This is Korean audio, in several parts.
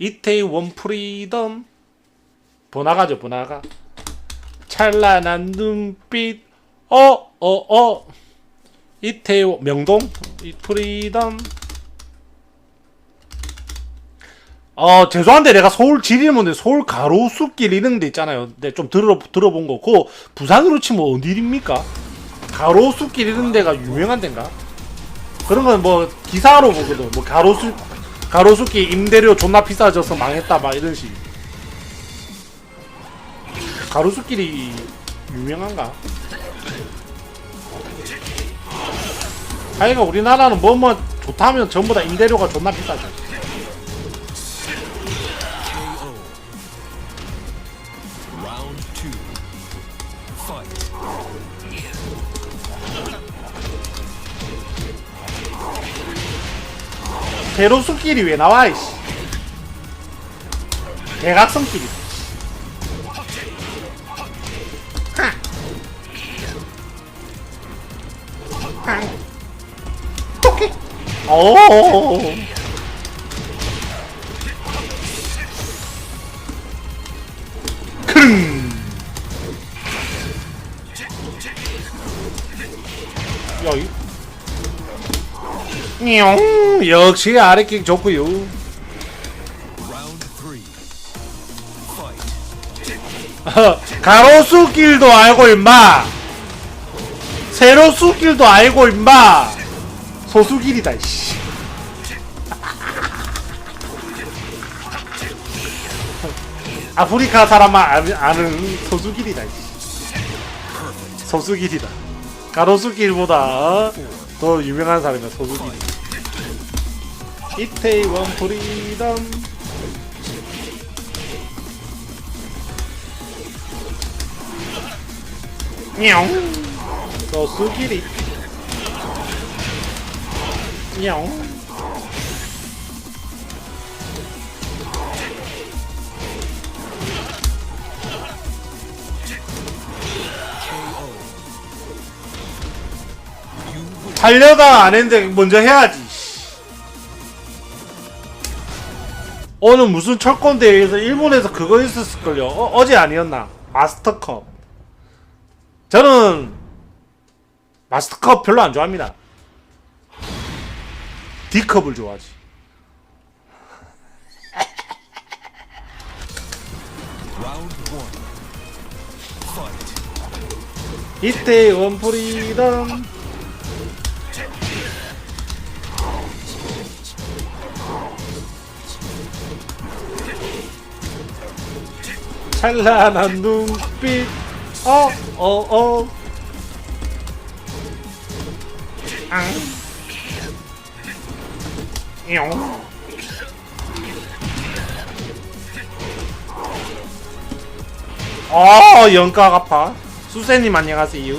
이태원 프리덤. 번화가죠 번화가. 찬란한 눈빛. 어어 어. 이태원 명동? 이 프리덤. 어 죄송한데 내가 서울 지리는데 서울 가로수길 이런 데 있잖아요. 근데 좀 들어 들어본 거. 그거 부산으로 치면 어디입니까? 가로수길 이런 데가 유명한 데인가? 그런 건 뭐 기사로 보거든. 뭐 가로수 가로수길 임대료 존나 비싸져서 망했다 막 이런 식. 가로수길이 유명한가? 하여간 우리나라는 뭐뭐 좋다면 전부 다 임대료가 존나 비싸죠 세로수길이 왜 나와 이씨. 대각선길이 오케이 오. 크릉 냥 역시 아래킥 three. Fight. 가로수 길도 알고 임마. 세로수 길도 알고 임마. 소수 길이다 씨. 아프리카 사람만 아는, 아는 소수 길이다 씨. 소수 길이다. 가로수 길보다 어? 더 유명한 사람이야 소수 길. 이태원 프리덤. 냥 소수길이 냥 달려가 안 했는데 먼저 해야지 오늘 무슨 철권 대회에서 일본에서 그거 있었을걸요 어, 어제 아니었나 마스터컵 저는 마스터컵 별로 안 좋아합니다. D컵을 좋아하지. 이때 원프리덤 찬란한 눈빛 어어어 앙 용. 어 영각 아파 수세님 안녕하세요.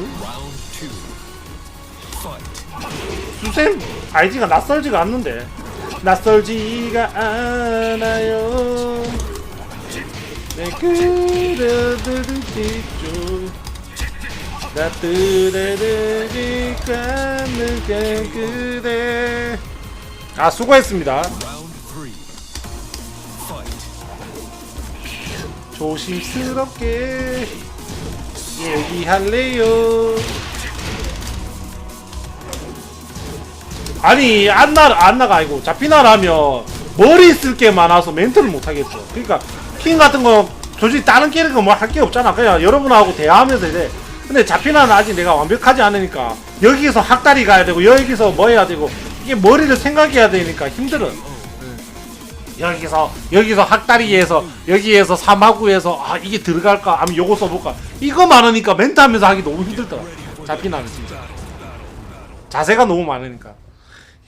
수쌤 아이디가 낯설지가 않는데 낯설지가 않아요 내 그려들을 뒤쪽 나들에들이 가는 게 그대 아 수고했습니다. 조심스럽게 얘기할래요 아니 안나 안나가 아니고 잡히나라면 머리 쓸 게 많아서 멘트를 못 하겠어. 그러니까 킹 같은 거 솔직히 다른 캐릭터 뭐 할 게 없잖아. 그냥 여러분하고 대화하면서 이제. 근데 잡히나는 아직 내가 완벽하지 않으니까 여기서 학다리 가야 되고 여기서 뭐 해야 되고 이게 머리를 생각해야 되니까 힘들어. 여기서 여기서 학다리에서 여기에서 사마구에서 아 이게 들어갈까? 아니면 요거 써볼까? 이거 많으니까 멘트 하면서 하기 너무 힘들더라. 잡히나는 진짜. 자세가 너무 많으니까.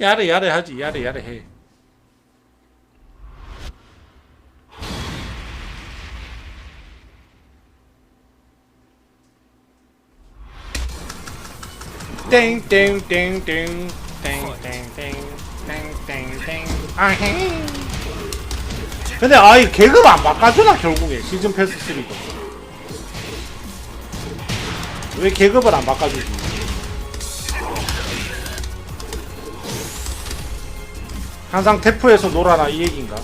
야래 야래 하지 야래 야래 해 땡땡땡땡땡땡땡땡땡 아헤 근데 아이 계급 안 바꿔주나 결국에? 시즌 패스 3도. 왜 계급을 안 바꿔주지? 항상 태프에서 놀아라 이 얘기인가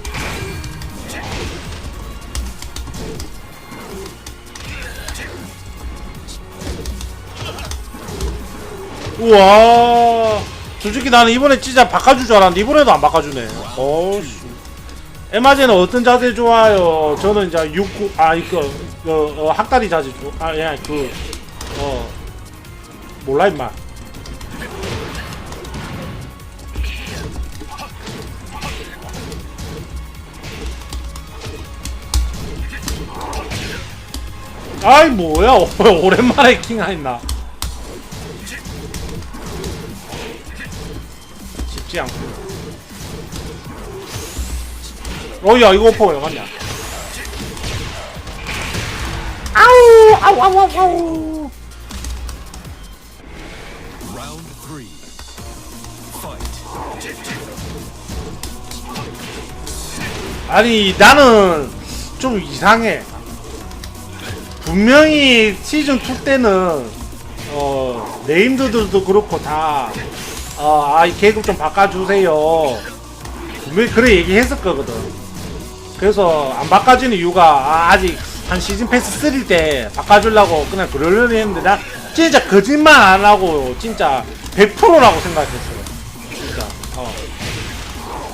우와. 솔직히 나는 이번에 진짜 바꿔줄 줄 알았는데 이번에도 안 바꿔주네. 어씨. 에마제는 어떤 자세 좋아요? 저는 이제 육구 아 이거 그, 어, 학다리 자세 좋 아예 그어 몰라 임마. 아이 뭐야. 오랜만에 킹 하했나 쉽지 않고. 어야 이거 오퍼 왜 갔냐? 아우 아우 아우 아우 아우. 아니 나는 좀 이상해. 분명히 시즌 2 때는 어 네임드들도 그렇고 다 어아이 계급 좀 바꿔주세요. 분명히 그래 얘기했을 거거든. 그래서 안 바꿔주는 이유가 아, 아직 한 시즌 패스 3때 바꿔주려고 그냥 그러려니 했는데 나 진짜 거짓말 안 하고 진짜 100%라고 생각했어요 진짜. 어.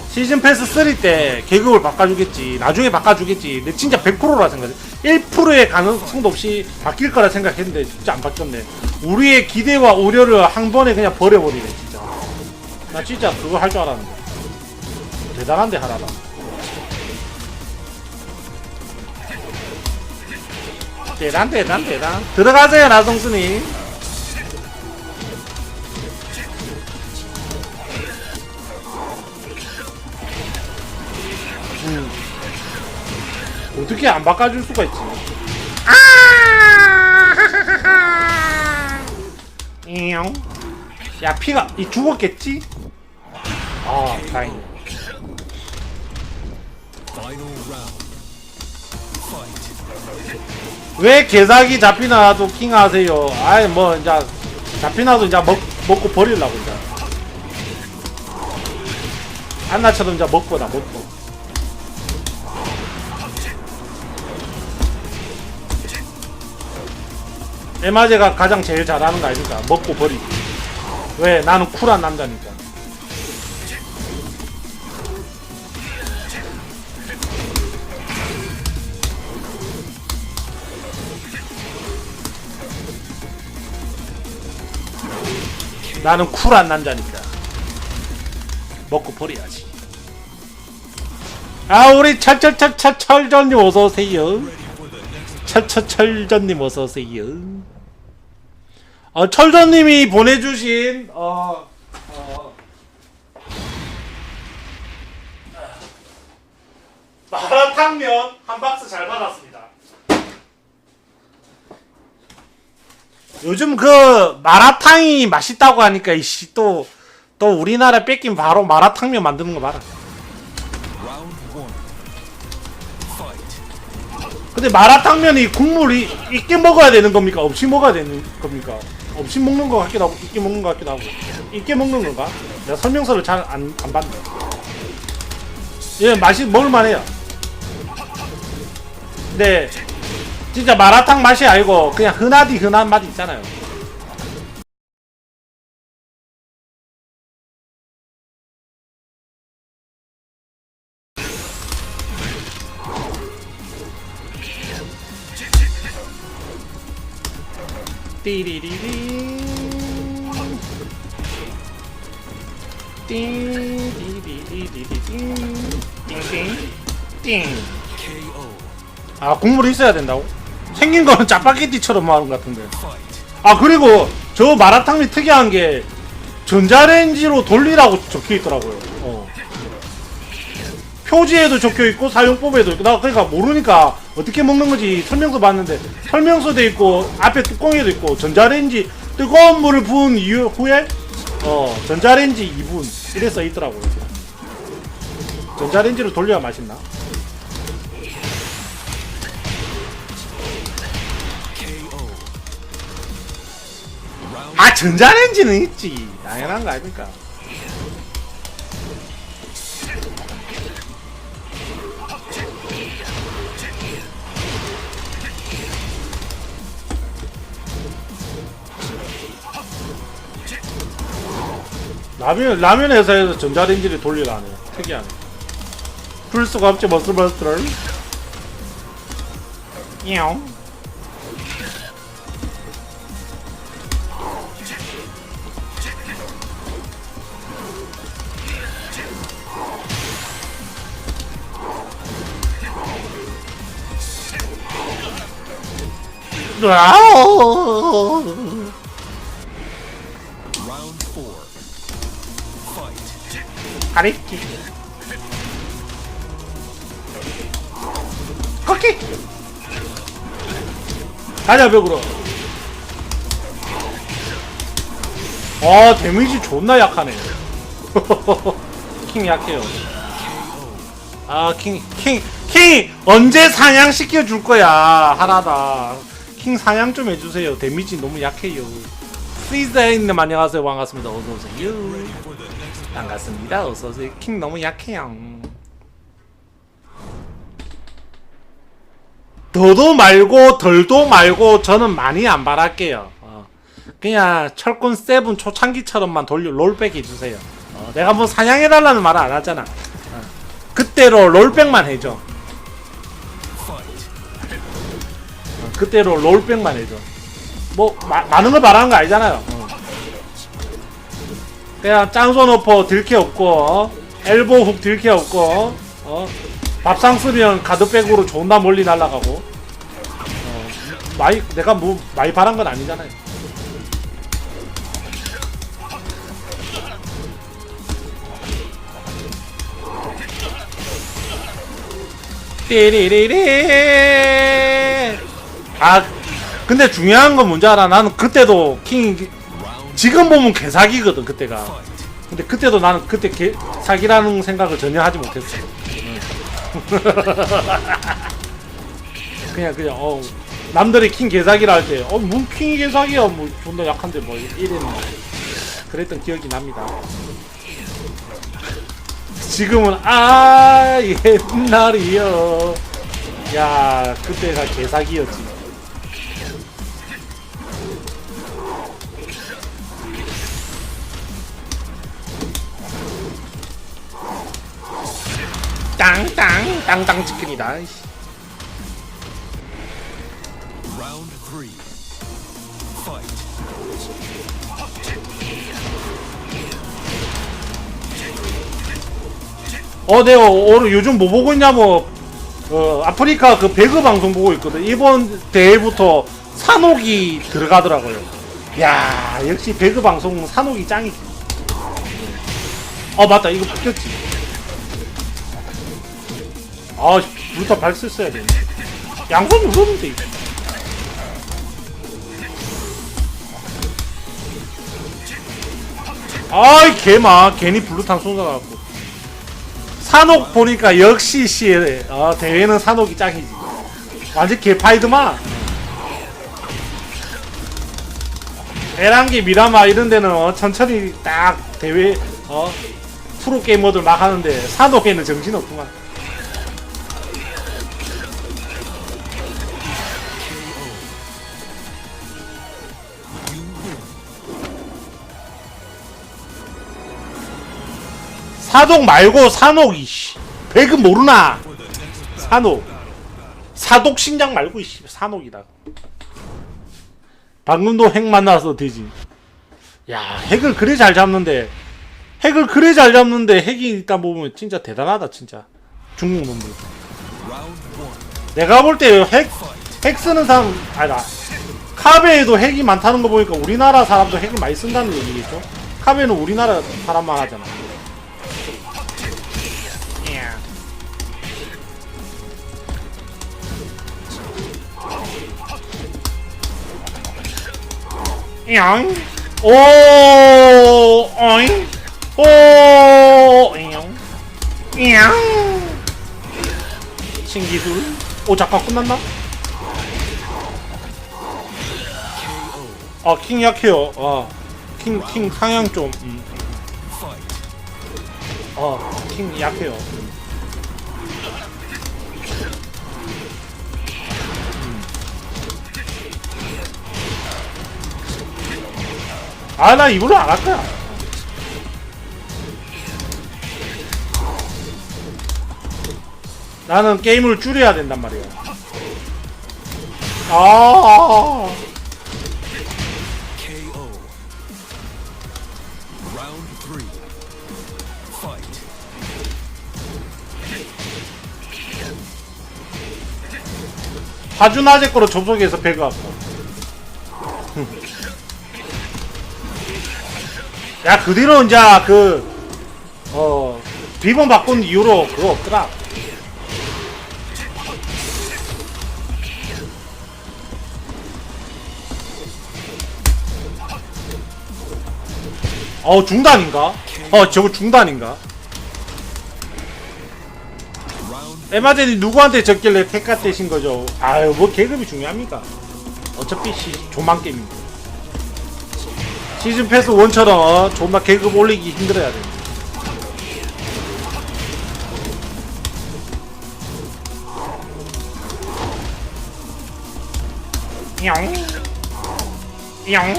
시즌 패스 3때 계급을 바꿔주겠지 나중에 바꿔주겠지 근데 진짜 100%라 생각해 1%의 가능성도 없이 바뀔 거라 생각했는데 진짜 안 바뀌었네. 우리의 기대와 우려를 한 번에 그냥 버려버리네 진짜 나 진짜 그거 할 줄 알았는데 대단한데 하나다 대단 대단 대단 들어가세요 나성순이 음. 어떻게 안 바꿔줄 수가 있지? 아! 야 피가 이 죽었겠지? 아. Fight. 왜 개사기 잡히나도 킹 하세요? 아이 뭐 이제 잡히나도 이제 먹 먹고 버리려고 이제. 안나처럼 이제 먹고다 먹고. 에마제가 가장 제일 잘하는 거 아닙니까? 먹고 버리기. 왜? 나는 쿨한 남자니까. 나는 쿨한 남자니까. 먹고 버려야지. 아 우리 철철철철 철전님 어서 오세요. 철철철전님 어서 오세요. 어, 철전님이 보내주신 어, 어, 마라탕면 한 박스 잘 받았습니다. 요즘 그 마라탕이 맛있다고 하니까 이씨 또 또 우리나라 뺏긴 바로 마라탕면 만드는 거 봐라. 근데 마라탕면이 국물이 있게 먹어야 되는 겁니까? 없이 먹어야 되는 겁니까? 없이 먹는 것 같기도 하고 있게 먹는 것 같기도 하고 있게 먹는 건가? 내가 설명서를 잘 안 안 봤네. 예, 맛이 먹을만해요. 근데 진짜 마라탕 맛이 아니고 그냥 흔하디 흔한 맛 있잖아요. 띠리리리 띠리리리리리 띵띵띵 KO. 아 국물이 있어야 된다고? 생긴 거는 짜파게티처럼 하는 것 같은데. 아 그리고 저 마라탕이 특이한 게 전자레인지로 돌리라고 적혀 있더라고요 어. 표지에도 적혀 있고 사용법에도 있고 나 그러니까 모르니까 어떻게 먹는 건지 설명서 봤는데 설명서도 있고 앞에 뚜껑에도 있고 전자레인지 뜨거운 물을 부은 이후 후에 어 전자레인지 2분 이래 써 있더라고요 전자레인지로 돌려야 맛있나? 아 전자레인지는 있지 당연한 거 아닙니까? 라면 라면 회사에서 전자레인지를 돌리라네 특이하네. 풀 수가 없지 머슬버스트를. 이 Fight. 가리키. 커키 가자 벽으로. 아 데미지 존나 약하네. 킹 약해요. 아 킹 킹 킹 언제 사냥 시켜 줄 거야 하나다 킹 사냥 좀 해주세요 데미지 너무 약해요 프리즈님 안녕하세요 반갑습니다 어서오세요 반갑습니다. 어서오세요. 킹 너무 약해요. 더도 말고 덜도 말고 저는 많이 안 바랄게요. 어. 그냥 철권 세븐 초창기처럼만 돌려 롤백 해주세요. 어, 내가 뭐 사냥해달라는 말을 안 하잖아. 어. 그때로 롤백만 해줘. 그때로 롤백만 해줘. 뭐 마- 많은 걸 바라는 거 아니잖아요. 어. 그냥 짱손 오퍼 들게 없고 어? 엘보 훅 들게 없고 어? 밥상 쓰면 가드백으로 존나 멀리 날아가고 어, 많이 내가 뭐 많이 바란 건 아니잖아요. 띠리리리 아 근데 중요한 건 뭔지 알아? 나는 그때도 킹 지금 보면 개사기거든 그때가. 근데 그때도 나는 그때 개, 사기라는 생각을 전혀 하지 못했어 응. 그냥 그냥 어 남들이 킹 개사기라 할 때 어뭔 킹이 개사기야 뭐 존나 약한데 뭐 이랬는데 그랬던 기억이 납니다 지금은 아 옛날이요 야 그때가 개사기였지 땅땅 땅땅 치킨이다. Round three. Fight. 어, 내가 오늘 요즘 뭐 보고 있냐면 어, 아프리카 그 배그 방송 보고 있거든. 이번 대회부터 산옥이 들어가더라고요. 야, 역시 배그 방송 산옥이 짱이지. 어, 맞다. 이거 바뀌었지. 아, 루타 발쓸 써야 돼. 양손 눌렀는데 이거. 아이 개마 괜히 블루탄 쏟아갖고. 산옥 보니까 역시 씨 어, 대회는 산옥이 짱이지. 완전 개파이드만 에란기 미라마 이런 데는 어, 천천히 딱 대회 어 프로 게이머들 막 하는데 산옥에는 정신 없구만 사독 말고 산옥 이씨. 배그 모르나? 산옥. 사독 신장 말고 이씨. 산옥이다. 방금도 핵 만나서 되지. 야 핵을 그래 잘 잡는데 핵을 그래 잘 잡는데 핵이 있다 보면 진짜 대단하다 진짜. 중국 놈들. 내가 볼 때 핵 핵 쓰는 사람 아니다 카베에도 핵이 많다는 거 보니까 우리나라 사람도 핵을 많이 쓴다는 얘기겠죠? 카베는 우리나라 사람만 하잖아 양. 오, 어잉. 오, 양. 양. 신기술. 오, 잠깐 끝났나? 아, 킹 약해요. 아, 킹, 킹 상향 좀. 음. 어, 킹 약해요. 아 나 이걸로 안 할 거야. 나는 게임을 줄여야 된단 말이야. 아. 파주나제 거로 접속해서 배그 왔고. 야, 그 뒤로 이제 그, 어, 비번 바꾼 이후로 그거 없더라. 어, 중단인가? 어, 저거 중단인가? 에마젠이 누구한테 졌길래 택가 떼신 거죠? 아유 뭐 계급이 중요합니까? 어차피 시, 존만 게임인데 시즌 패스 1처럼 어, 존나 계급 올리기 힘들어야 돼 냥. 냥.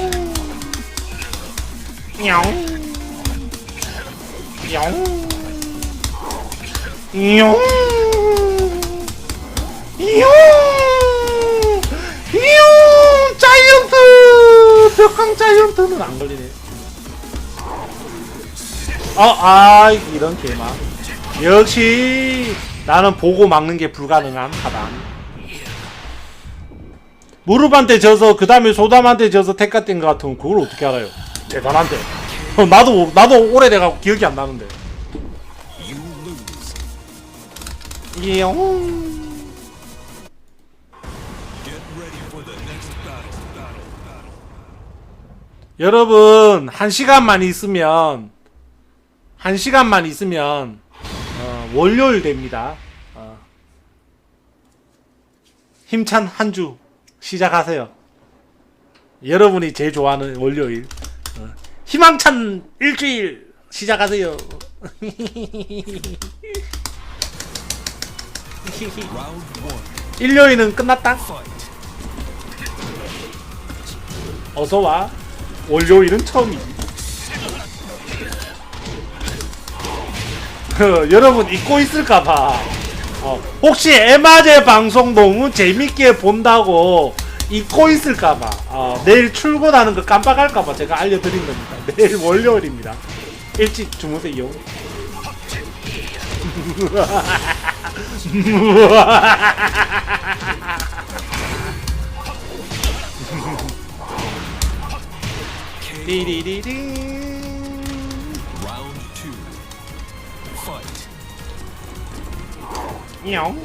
냥. 냥. 이용 이용 이용 자이언트 벽강 자이언트는 안 걸리네. 어 아 이런 개마 역시 나는 보고 막는 게 불가능한 하단 무릎한테 져서 그 다음에 소담한테 져서 택가 뗀거 같으면 그걸 어떻게 알아요? 대단한데. 어, 나도 나도 오래돼가고 기억이 안 나는데. 이용 여러분 한 시간만 있으면 한 시간만 있으면 어, 월요일 됩니다. 어. 힘찬 한 주 시작하세요. 여러분이 제일 좋아하는 월요일 어. 희망찬 일주일 시작하세요. 일요일은 끝났다. 어서 와. 월요일은 처음이지. 그, 여러분 잊고 있을까봐. 어, 혹시 에마제 방송 너무 재밌게 본다고 잊고 있을까봐. 어, 내일 출근하는 거 깜빡할까봐 제가 알려드린 겁니다. 내일 월요일입니다. 일찍 주무세요. 리리리리. Round two. Fight. 냥.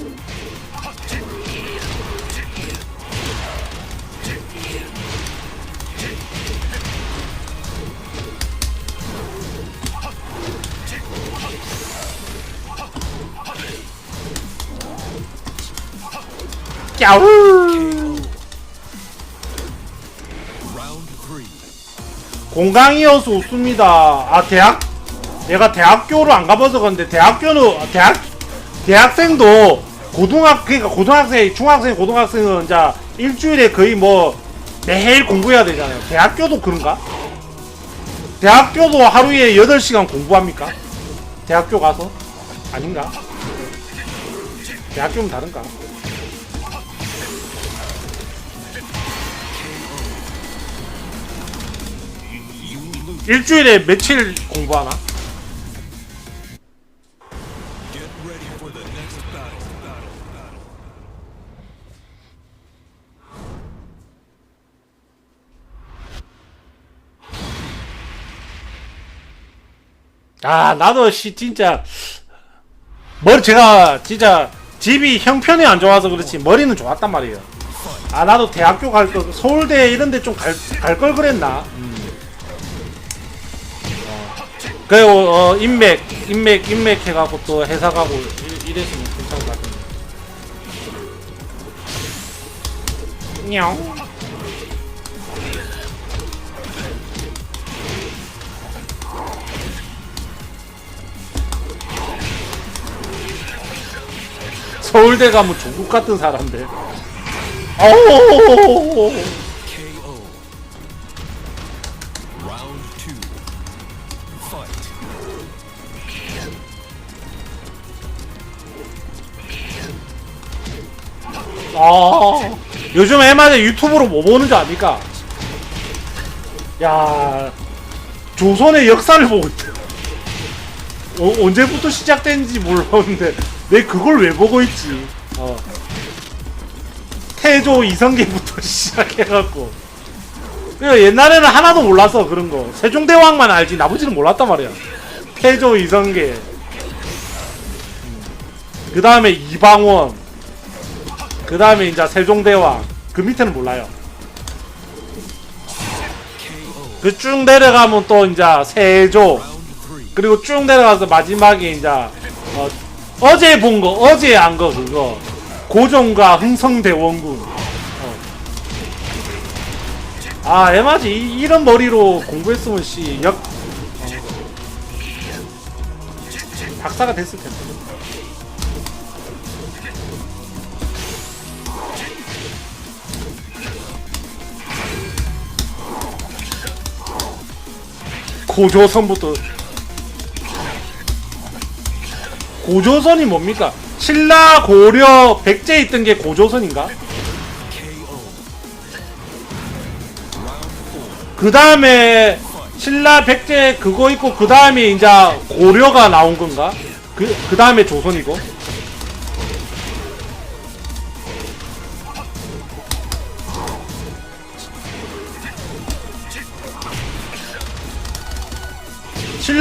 짜 공강이어서 웃습니다. 아 대학 내가 대학교를 안 가봐서 그런데 대학교는 대학 대학생도 고등학 그러니까 고등학생, 중학생, 고등학생은 이제 일주일에 거의 뭐 매일 공부해야 되잖아요. 대학교도 그런가? 대학교도 하루에 8시간 공부합니까? 대학교 가서? 아닌가? 대학교는 다른가? 일주일에 며칠 공부하나? 아 나도 씨 진짜 머리 제가 진짜 집이 형편이 안 좋아서 그렇지 머리는 좋았단 말이에요. 아 나도 대학교 갈거 서울대 이런 데 좀 갈 갈 걸 그랬나? 음. 그리고 어, 인맥 인맥 인맥 해갖고 또 회사 가고 이- 이랬으면 괜찮을 것 같은데. 냥. 서울대 가면 조국 같은 사람들. 어우. 아 요즘 애마다 유튜브로 뭐 보는 줄 압니까? 야 조선의 역사를 보고 있다. 어, 언제부터 시작된지 몰랐는데 내 그걸 왜 보고 있지? 어. 태조 이성계부터 시작해갖고 그 옛날에는 하나도 몰라서 그런 거 세종대왕만 알지 나머지는 몰랐단 말이야. 태조 이성계 그 다음에 이방원 그 다음에 이제 세종대왕. 그 밑에는 몰라요. 그 쭉 내려가면 또 이제 세조. 그리고 쭉 내려가서 마지막에 이제 어, 어제 본 거 어제 안 거 그거. 고종과 흥성대원군. 어. 아 에마지 이- 이런 머리로 공부했으면 씨역 어. 박사가 됐을 텐데 고조선부터 고조선이 뭡니까? 신라 고려 백제 있던 게 고조선인가? 그 다음에 신라 백제 그거 있고 그 다음에 이제 고려가 나온 건가? 그, 그 다음에 조선이고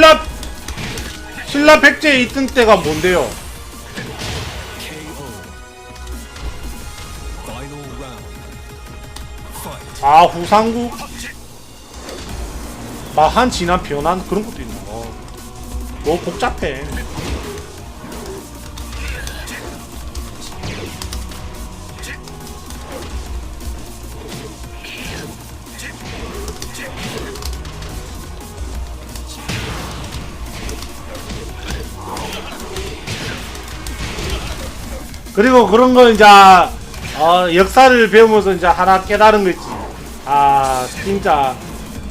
신라 신라 백제 있던 때가 뭔데요? 아 후상국 마한 지난 변한 그런 것도 있나? 어. 뭐 복잡해. 그리고 그런 거 이제 어, 역사를 배우면서 이제 하나 깨달은 거 있지. 아 진짜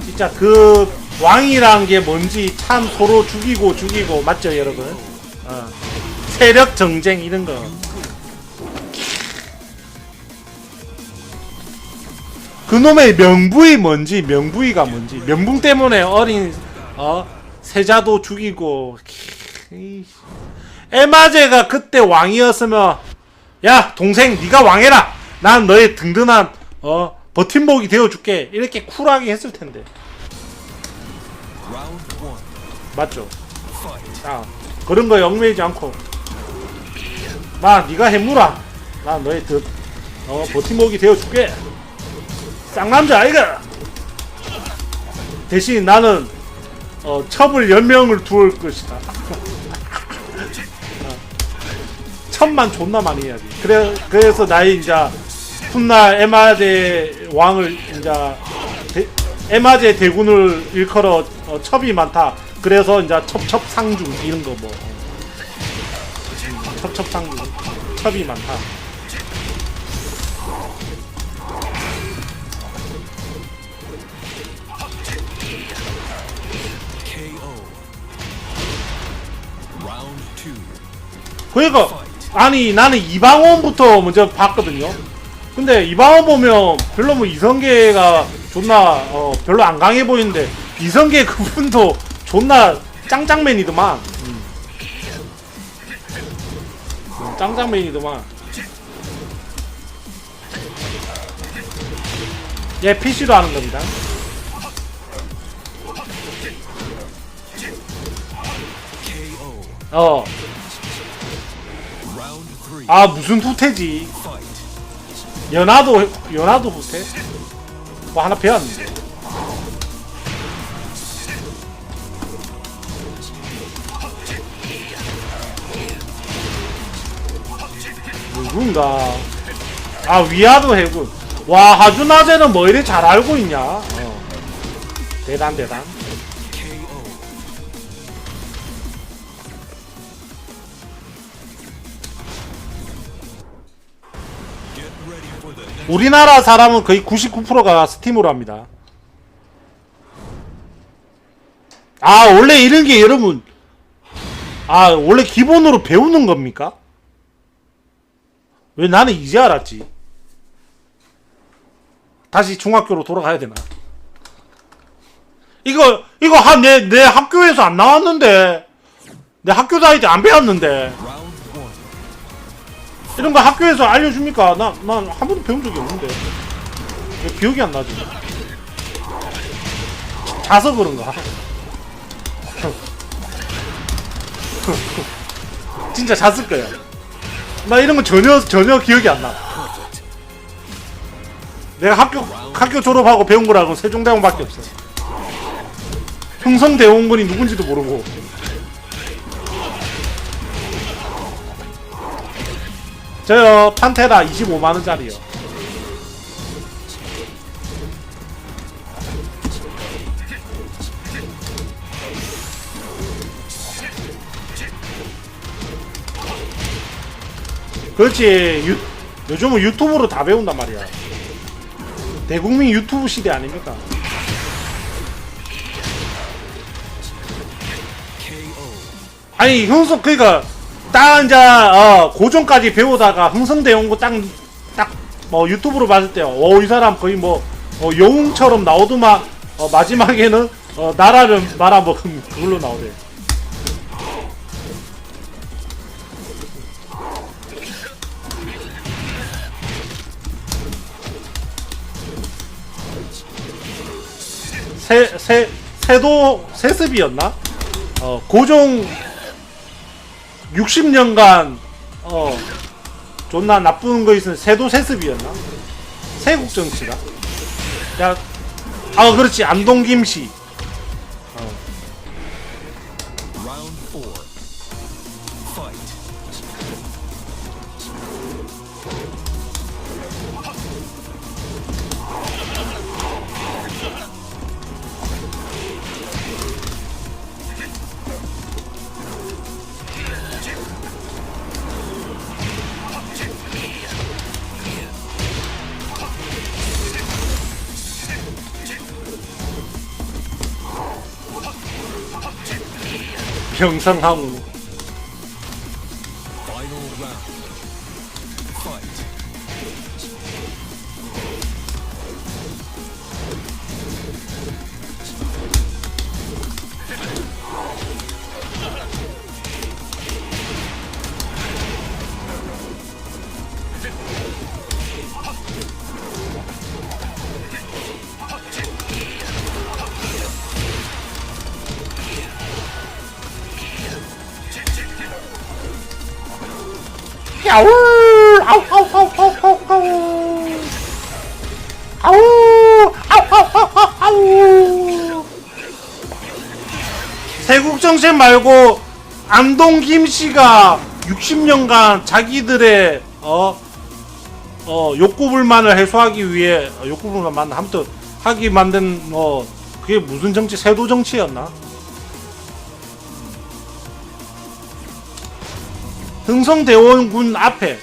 진짜 그 왕이란 게 뭔지 참 서로 죽이고 죽이고 맞죠 여러분? 어. 세력 정쟁 이런 거. 그놈의 명부이 뭔지 명부이가 뭔지 명분 때문에 어린 어 세자도 죽이고 키, 에마제가 그때 왕이었으면 야 동생 네가 왕해라. 난 너의 든든한 어 버팀목이 되어줄게. 이렇게 쿨하게 했을 텐데. 맞죠? 자 그런 거 영매이지 않고. 마 네가 해무라 난 너의 듯 어, 버팀목이 되어줄게. 쌍남자 아이가. 대신 나는 어, 첩을 연명을 두을 것이다. 어, 첩만 존나 많이 해야지. 그래, 그래서 나의 이제 훗날 에마제 왕을 이제 대, 에마제 대군을 일컬어 어, 첩이 많다. 그래서 이제 첩첩상중 이런 거 뭐. 첩첩상중 첩이 많다. 그러니까 아니 나는 이방원부터 먼저 봤거든요. 근데 이방원 보면 별로 뭐 이성계가 존나 어 별로 안 강해 보이는데 이성계 그분도 존나 짱짱맨이더만. 음. 음, 짱짱맨이더만. 얘 PC로 하는 겁니다. 어. 아 무슨 후퇴지. 연하도 연하도 후퇴? 뭐 하나 배웠는데. 누군가 아 위아도 해군 와 하주나제는 뭐 이리 잘 알고 있냐 어. 대단 대단 우리나라 사람은 거의 99%가 스팀으로 합니다 아 원래 이런 게 여러분 아 원래 기본으로 배우는 겁니까? 왜 나는 이제 알았지? 다시 중학교로 돌아가야 되나? 이거 이거 한 내 내 학교에서 안 나왔는데 내 학교 다닐 때 안 배웠는데. 이런 거 학교에서 알려줍니까? 나난한 번도 배운 적이 없는데 왜 기억이 안 나지? 자서 그런가? 진짜 잤을 거야. 나 이런 거 전혀 전혀 기억이 안 나. 내가 학교 학교 졸업하고 배운 거라고 세종대왕밖에 없어. 흥성대원군이 누군지도 모르고. 저요 판테라 25만 원짜리요. 그렇지. 유, 요즘은 유튜브로 다 배운단 말이야. 대국민 유튜브 시대 아닙니까? 아니 흥성 그니까 딱 이제 어, 고전까지 배우다가 흥성대원고 딱딱 뭐 유튜브로 봤을 때어이 사람 거의 뭐 어, 영웅처럼 나오더만 어, 마지막에는 어, 나라를 말아먹은 그걸로 나오대. 세, 세, 세도, 세습이었나? 어, 고종 60년간, 어, 존나 나쁜 거 있으면 세도 세습이었나? 세국 정치가? 야, 아, 그렇지. 안동 김씨. 병성항 아우, 아우, 아우, 아우, 아우, 아우. 아우! 아우, 아우, 아우, 아우. 세국정책 말고 안동 김씨가 60년간 자기들의 어, 어 욕구 불만을 해소하기 위해 어, 욕구 불만 아무튼 하기 만든 어 그게 무슨 정치 세도 정치였나? 흥성대원군 앞에